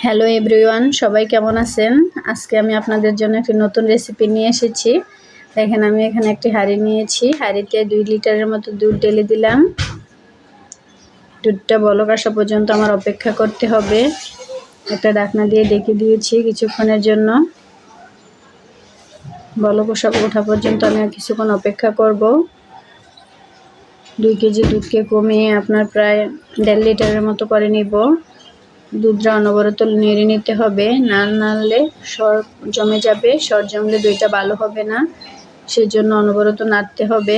Hello everyone সবাই কেমন আছেন? আজকে আমি আপনাদের জন্য একটি নতুন রেসিপি নিয়ে এসেছি। দেখেন, আমি এখানে একটি হাঁড়ি নিয়েছি। হাঁড়িতে দুই লিটারের মতো দুধ ঢেলে দিলাম। দুধটা বলক আসা পর্যন্ত আমার অপেক্ষা করতে হবে। একটা ডাকনা দিয়ে ডেকে দিয়েছি কিছুক্ষণের জন্য। বলক ওঠা পর্যন্ত আমি কিছুক্ষণ অপেক্ষা করব। দুই কেজি দুধকে কমিয়ে আপনার প্রায় দেড় লিটারের মতো করে নিব। দুধটা অনবরত নেড়ে নিতে হবে। না নাড়লে সর জমে যাবে, সর জমলে দইটা ভালো হবে না। সেই জন্য অনবরত নাড়তে হবে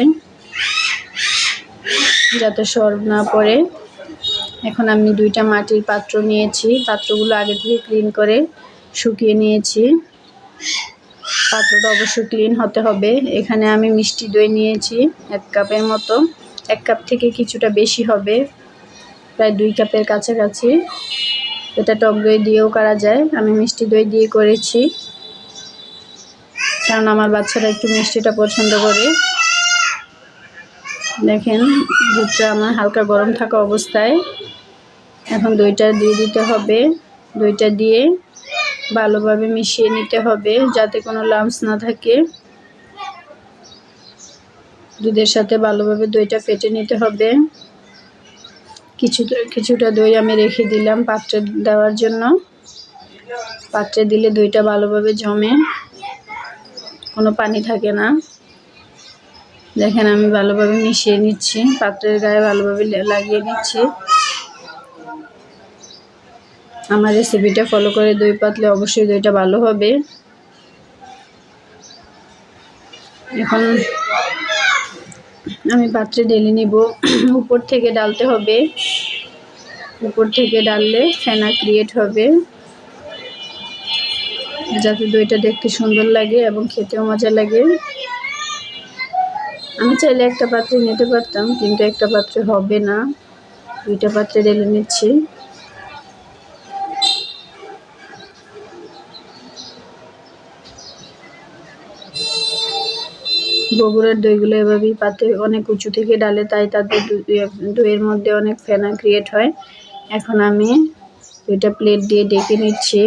যাতে সর না পড়ে। এখন আমি দুইটা মাটির পাত্র নিয়েছি। পাত্রগুলো আগে থেকে ক্লিন করে শুকিয়ে নিয়েছি। পাত্রটা অবশ্যই ক্লিন হতে হবে। এখানে আমি মিষ্টি দই নিয়েছি এক কাপের মতো। এক কাপ থেকে কিছুটা বেশি হবে, প্রায় দুই কাপের কাছাকাছি। এটা টক দই দিয়েও করা যায়। আমি মিষ্টি দই দিয়ে করেছি। কারণ আমার বাচ্চারা একটু মিষ্টিটা পছন্দ করে। দেখেন, দুধটা আমার হালকা গরম থাকা অবস্থায়। এখন দইটা দিয়ে দিতে হবে। দইটা দিয়ে ভালোভাবে মিশিয়ে নিতে হবে যাতে কোনো লামস না থাকে। দুধের সাথে ভালোভাবে দইটা ফেটে নিতে হবে। কিছু কিছুটা দই আমি রেখে দিলাম পাত্রে দেওয়ার জন্য। পাত্রে দিলে দইটা ভালোভাবে জমে, কোনো পানি থাকে না। দেখেন আমি ভালোভাবে মিশিয়ে নিচ্ছি, পাত্রের গায়ে ভালোভাবে লাগিয়ে নিচ্ছি। আমার রেসিপিটা ফলো করে দই পাতলে অবশ্যই দইটা ভালো হবে। এখন আমি পাত্রে ঢেলে নিব। উপর থেকে ডালতে হবে। উপর থেকে ডাললে ফেনা ক্রিয়েট হবে। যাতে দইটা দেখতে সুন্দর লাগে এবং খেতেও মজা লাগে। আমি চাইলে একটা পাত্রে নিতে পারতাম, কিন্তু একটা পাত্রে হবে না। দুইটা পাত্রে ঢেলে নিচ্ছি। বগুড়ার দইগুলো এভাবেই পাতে। অনেক উঁচু থেকে ডালে, তাই তাদের দইয়ের মধ্যে অনেক ফেনা ক্রিয়েট হয়। এখন আমি দুইটা প্লেট দিয়ে ডেকে নিচ্ছি।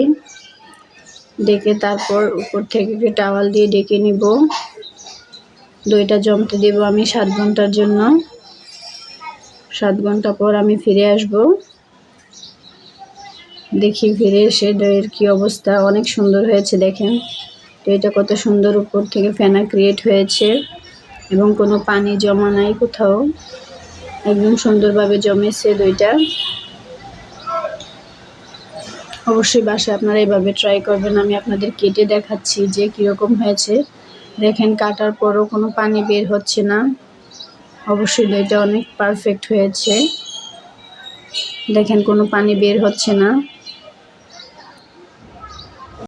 ডেকে তারপর উপর থেকে একটু টাওয়াল দিয়ে ডেকে নিব। দইটা জমতে দেব আমি সাত ঘণ্টার জন্য। সাত ঘণ্টা পর আমি ফিরে আসব। দেখি ফিরে এসে দইয়ের কি অবস্থা। অনেক সুন্দর হয়েছে, দেখেন। তো এটা কত সুন্দর উপর থেকে ফেনা ক্রিয়েট হয়েছে এবং কোনো পানি জমা নাই কোথাও। একদম সুন্দরভাবে জমেছে দইটা। অবশ্যই বাসায় আপনারা এভাবে ট্রাই করবেন, আমি আপনাদের কেটে দেখাচ্ছি যে কীরকম হয়েছে। দেখেন, কাটার পরও কোনো পানি বের হচ্ছে না। অবশ্যই দইটা অনেক পারফেক্ট হয়েছে। দেখেন, কোনো পানি বের হচ্ছে না।